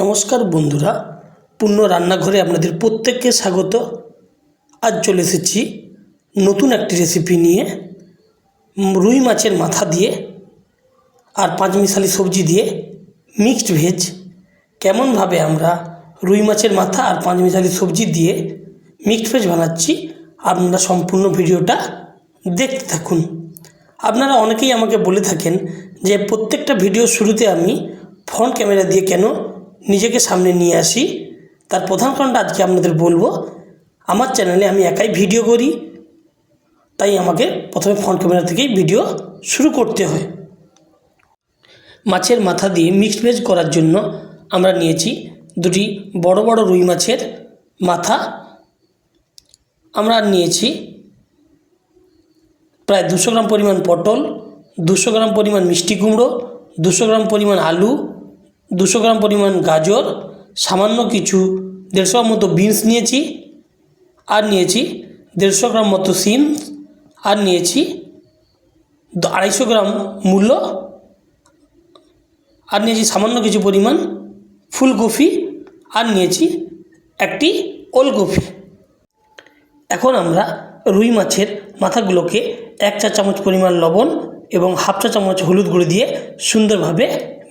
নমস্কার বন্ধুরা, পূর্ণ রান্নাঘরে আপনাদের প্রত্যেককে স্বাগত। আজ চলে এসেছি নতুন একটি রেসিপি নিয়ে, রুই মাছের মাথা দিয়ে আর পাঁচমিশালি সবজি দিয়ে মিক্সড ভেজ কেমনভাবে আমরা রুই মাছের মাথা আর পাঁচমিশালি সবজি দিয়ে মিক্সড ভেজ বানাচ্ছি, আপনারা সম্পূর্ণ ভিডিওটা দেখতে থাকুন। আপনারা অনেকেই আমাকে বলে থাকেন যে প্রত্যেকটা ভিডিও শুরুতে আমি ফ্রন্ট ক্যামেরা দিয়ে কেন নিজেকে সামনে নিয়ে আসি। তার প্রধান কারণটা আজকে আপনাদের বলব, আমার চ্যানেলে আমি একাই ভিডিও করি। তাই আমাকে প্রথমে ফ্রন্ট ক্যামেরা থেকেই ভিডিও শুরু করতে হয়। মাছের মাথা দিয়ে মিক্সড ভেজ করার জন্য আমরা নিয়েছি দুটি বড় বড় রুই মাছের মাথা। আমরা নিয়েছি প্রায় দুশো গ্রাম পরিমাণ পটল, দুশো গ্রাম পরিমাণ মিষ্টি কুমড়ো, দুশো গ্রাম পরিমাণ আলু দুশো গ্রাম পরিমাণ গাজর, সামান্য কিছু দেড়শো গ্রাম মতো বিনস নিয়েছি, আর নিয়েছি দেড়শো গ্রাম মতো সিম আর নিয়েছি আড়াইশো গ্রাম মূল্য, আর নিয়েছি সামান্য কিছু পরিমাণ ফুলকপি, আর নিয়েছি একটি ওলকপি। এখন আমরা রুই মাছের মাথাগুলোকে এক চা চামচ পরিমাণ লবণ এবং হাফ চা চামচ হলুদ গুঁড়ো দিয়ে সুন্দরভাবে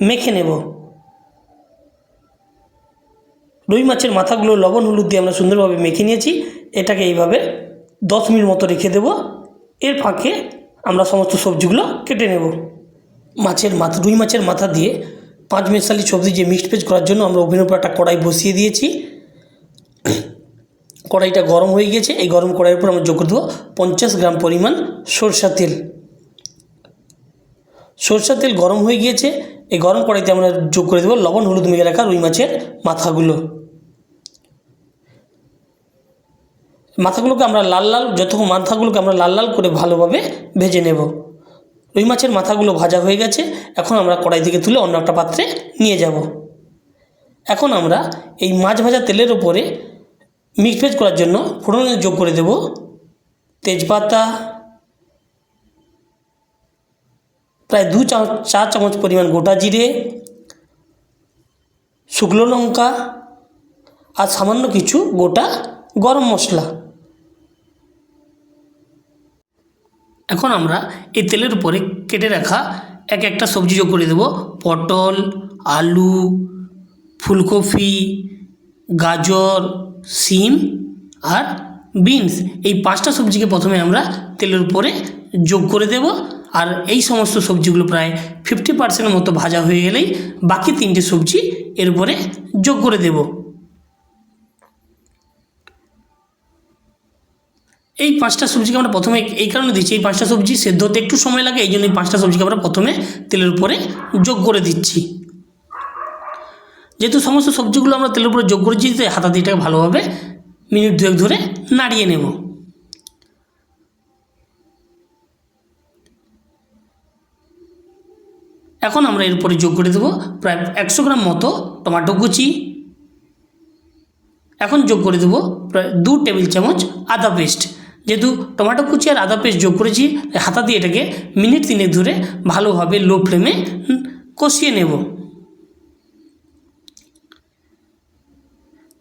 মেখে নেব। রুই মাছের মাথাগুলো লবণ, হলুদ দিয়ে আমরা সুন্দরভাবে মেখে নিয়েছি। এটাকে এইভাবে দশ মিনিট মতো রেখে দেব। এর ফাঁকে আমরা সমস্ত সবজিগুলো কেটে নেব। মাছের মাথা, রুই মাছের মাথা দিয়ে পাঁচ মেশালি সবজি যে মিক্সড ভেজ করার জন্য আমরা ওভেনের উপর একটা কড়াই বসিয়ে দিয়েছি। কড়াইটা গরম হয়ে গেছে। এই গরম কড়াইয়ের উপর আমরা যোগ করে দেবো পঞ্চাশ গ্রাম পরিমাণ সরষা তেল। সরষা তেল গরম হয়ে গিয়েছে। এই গরম কড়াইতে আমরা যোগ করে দেবো লবণ, হলুদ মেখে রাখা রুই মাছের মাথাগুলো। মাথাগুলোকে আমরা লাল লাল, যতক্ষণ মাথাগুলোকে আমরা লাল লাল করে ভালোভাবে ভেজে নেব। রুই মাছের মাথাগুলো ভাজা হয়ে গেছে, এখন আমরা কড়াই থেকে তুলে অন্য একটা পাত্রে নিয়ে যাব। এখন আমরা এই মাছ ভাজা তেলের ওপরে মিক্স ভেজ করার জন্য ফোড়নে যোগ করে দেব তেজপাতা, প্রায় দু চা চামচ পরিমাণ গোটা জিরে, শুকনো লঙ্কা আর সামান্য কিছু গোটা গরম মশলা। এখন আমরা এই তেলের উপরে কেটে রাখা এক একটা সবজি যোগ করে দেব। পটল, আলু, ফুলকপি, গাজর, সিম আর বিনস। এই পাঁচটা সবজিকে প্রথমে আমরা তেলের উপরে যোগ করে দেব। আর এই সমস্ত সবজিগুলো প্রায় ফিফটি পার্সেন্টের মতো ভাজা হয়ে গেলেই বাকি তিনটে সবজি এর উপরে যোগ করে দেব। এই পাঁচটা সবজিকে আমরা প্রথমে এই কারণে দিচ্ছি, এই পাঁচটা সবজি সেদ্ধ হতে একটু সময় লাগে, এই জন্য এই পাঁচটা সবজিকে আমরা প্রথমে তেলের উপরে যোগ করে দিচ্ছি। যেহেতু সমস্ত সবজিগুলো আমরা তেলের উপরে যোগ করেছি, তাই হাতা দিয়ে ভালোভাবে মিনিট দুয়েক ধরে নাড়িয়ে নেব। এখন আমরা এর উপরে যোগ করে দেবো প্রায় একশো গ্রাম মতো টমাটো কুচি। এখন যোগ করে দেবো প্রায় দু টেবিল চামচ আদা পেস্ট। যেহেতু টমেটো কুচি আর আদা পেস্ট যোগ করেছি হাতা দিয়ে এটাকে মিনিট তিনেক ধরে ভালোভাবে লো ফ্লেমে কষিয়ে নেব।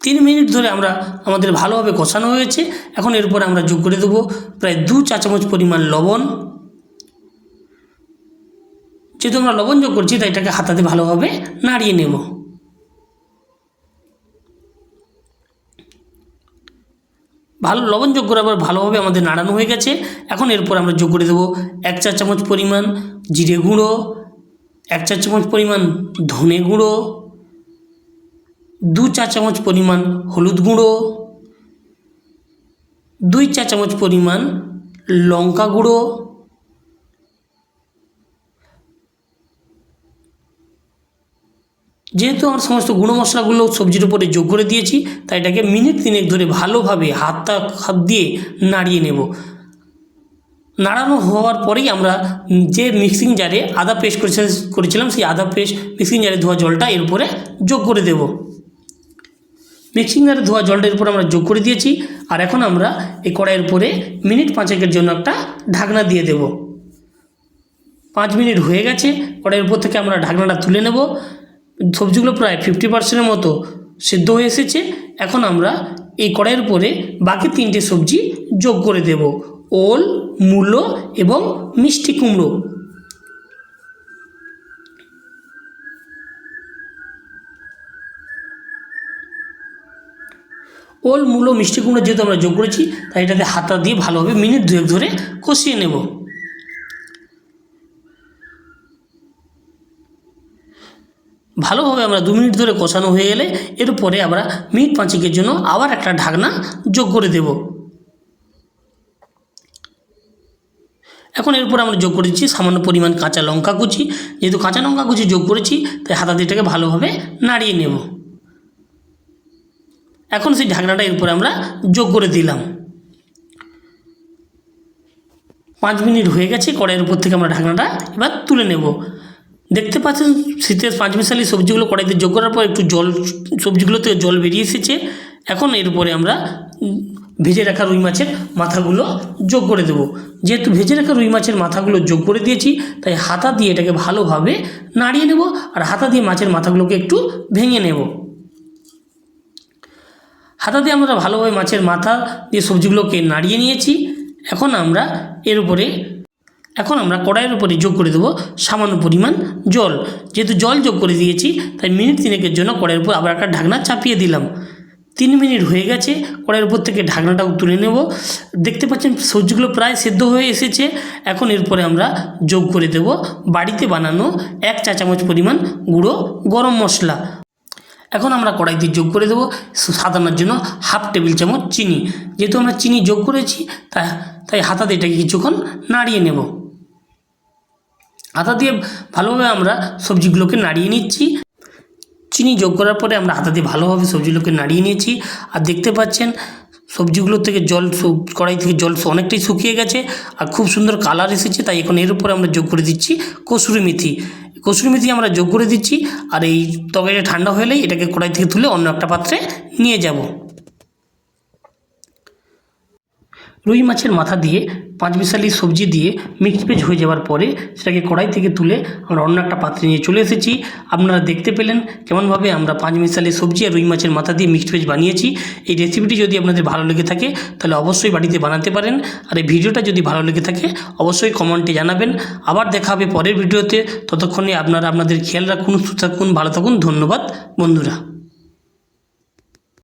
তিন মিনিট ধরে আমরা আমাদের ভালোভাবে কষানো হয়েছে। এখন এরপরে আমরা যোগ করে দেবো প্রায় দু চা চামচ পরিমাণ লবণ। যেহেতু আমরা লবণ যোগ করছি, তাই এটাকে হাতাতে ভালোভাবে নাড়িয়ে নেব। ভালো লবণ যোগ করে আবার ভালোভাবে আমাদের নাড়ানো হয়ে গেছে। এখন এরপর আমরা যোগ করে দেবো এক চা চামচ পরিমাণ জিরে গুঁড়ো, এক চা চামচ পরিমাণ ধনে গুঁড়ো, দু চা চামচ পরিমাণ হলুদ গুঁড়ো, দুই চা চামচ পরিমাণ লঙ্কা গুঁড়ো যেহেতু আমার সমস্ত গুঁড়ো মশলাগুলো সবজির উপরে যোগ করে দিয়েছি, তাই এটাকে মিনিট তিনেক ধরে ভালোভাবে হাতটা হাত দিয়ে নাড়িয়ে নেব। নাড়ানো হওয়ার পরেই আমরা যে মিক্সিং জারে আদা পেস্ট করেছে, করেছিলাম, সেই আদা পেস্ট মিক্সিং জারে ধোয়া জলটা এর উপরে যোগ করে দেব। মিক্সিং জারে ধোয়া জলটা এর উপরে আমরা যোগ করে দিয়েছি, আর এখন আমরা এই কড়াইয়ের উপরে মিনিট পাঁচেকের জন্য একটা ঢাকনা দিয়ে দেব। পাঁচ মিনিট হয়ে গেছে, কড়াইয়ের উপর থেকে আমরা ঢাকনাটা তুলে নেব। সবজিগুলো প্রায় ফিফটি পার্সেন্টের মতো সেদ্ধ হয়ে এসেছে। এখন আমরা এই কড়াইয়ের উপরে বাকি তিনটে সবজি যোগ করে দেব। ওল, মূলো এবং মিষ্টি কুমড়ো। ওল, মূলো, মিষ্টি কুমড়ো যেহেতু আমরা যোগ করেছি, তাই এটাকে হাতা দিয়ে ভালোভাবে মিনিট দুয়েক ধরে কষিয়ে নেব। ভালোভাবে আমরা দু মিনিট ধরে কষানো হয়ে গেলে এরপরে আমরা মিনিট পাঁচেকের জন্য আবার একটা ঢাকনা যোগ করে দেব। এখন এরপর আমরা যোগ করেছি সামান্য পরিমাণ কাঁচা লঙ্কা কুচি। যেহেতু কাঁচা লঙ্কা কুচি যোগ করেছি, তাই হাতা দিয়েটাকে ভালোভাবে নাড়িয়ে নেব। এখন সেই ঢাকনাটা এরপরে আমরা যোগ করে দিলাম। পাঁচ মিনিট হয়ে গেছে, কড়াইয়ের উপর থেকে আমরা ঢাকনাটা এবার তুলে নেব। দেখতে পাচ্ছেন শীতের পাঁচ মিশালি সবজিগুলো কড়াইতে যোগ করার পর একটু জল সবজিগুলো থেকে জল বেরিয়ে এসেছে। এখন এরপরে আমরা ভেজে রাখা রুই মাছের মাথাগুলো যোগ করে দেব। যেহেতু ভেজে রাখা রুই মাছের মাথাগুলো যোগ করে দিয়েছি, তাই হাতা দিয়ে এটাকে ভালোভাবে নাড়িয়ে নেব আর হাতা দিয়ে মাছের মাথাগুলোকে একটু ভেঙে নেব। হাতা দিয়ে আমরা ভালোভাবে মাছের মাথা দিয়ে সবজিগুলোকে নাড়িয়ে নিয়েছি। এখন আমরা এর উপরে এখন আমরা কড়াইয়ের উপরে যোগ করে দেবো সামান্য পরিমাণ জল। যেহেতু জল যোগ করে দিয়েছি, তাই মিনিট তিনেকের জন্য কড়াইয়ের উপর আবার একটা ঢাকনা চাপিয়ে দিলাম। তিন মিনিট হয়ে গেছে, কড়াইয়ের উপর থেকে ঢাকনাটাও তুলে নেব। দেখতে পাচ্ছেন, সবজিগুলো প্রায় সেদ্ধ হয়ে এসেছে। এখন এরপরে আমরা যোগ করে দেব বাড়িতে বানানো এক চা চামচ পরিমাণ গুঁড়ো গরম মশলা। এখন আমরা কড়াইতে যোগ করে দেবো সাদানোর জন্য হাফ টেবিল চামচ চিনি। যেহেতু আমরা চিনি যোগ করেছি তাই তাই হাতা দিয়ে এটাকে কিছুক্ষণ নাড়িয়ে নেব। হাতা দিয়ে ভালোভাবে আমরা সবজিগুলোকে নাড়িয়ে নিচ্ছি। চিনি যোগ করার পরে আমরা হাতা দিয়ে ভালোভাবে সবজিগুলোকে নাড়িয়ে নিয়েছি। আর দেখতে পাচ্ছেন সবজিগুলো থেকে জল কড়াই থেকে জল অনেকটাই শুকিয়ে গেছে আর খুব সুন্দর কালার এসেছে, তাই এখন এর উপরে আমরা যোগ করে দিচ্ছি কসুরি মেথি। কসুরি মেথি আমরা যোগ করে দিচ্ছি আর এই তরকারিটা ঠান্ডা হলেই এটাকে কড়াই থেকে তুলে অন্য একটা পাত্রে নিয়ে যাব। রুই মাছের মাথা দিয়ে পাঁচ মিশালি সবজি দিয়ে মিক্স ভেজ হয়ে যাওয়ার পরে সেটাকে কড়াই থেকে তুলে আমরা অন্য একটা পাত্রে নিয়ে চলে এসেছি। আপনারা দেখতে পেলেন কেমনভাবে আমরা পাঁচ মিশালি সবজি আর রুই মাছের মাথা দিয়ে মিক্সড ভেজ বানিয়েছি। এই রেসিপিটি যদি আপনাদের ভালো লেগে থাকে, তাহলে অবশ্যই বাড়িতে বানাতে পারেন। আর এই ভিডিওটা যদি ভালো লেগে থাকে, অবশ্যই কমেন্টে জানাবেন। আবার দেখা হবে পরের ভিডিওতে। ততক্ষণে আপনারা আপনাদের খেয়াল রাখুন, সুস্থ থাকুন, ভালো থাকুন। ধন্যবাদ, বন্ধুরা।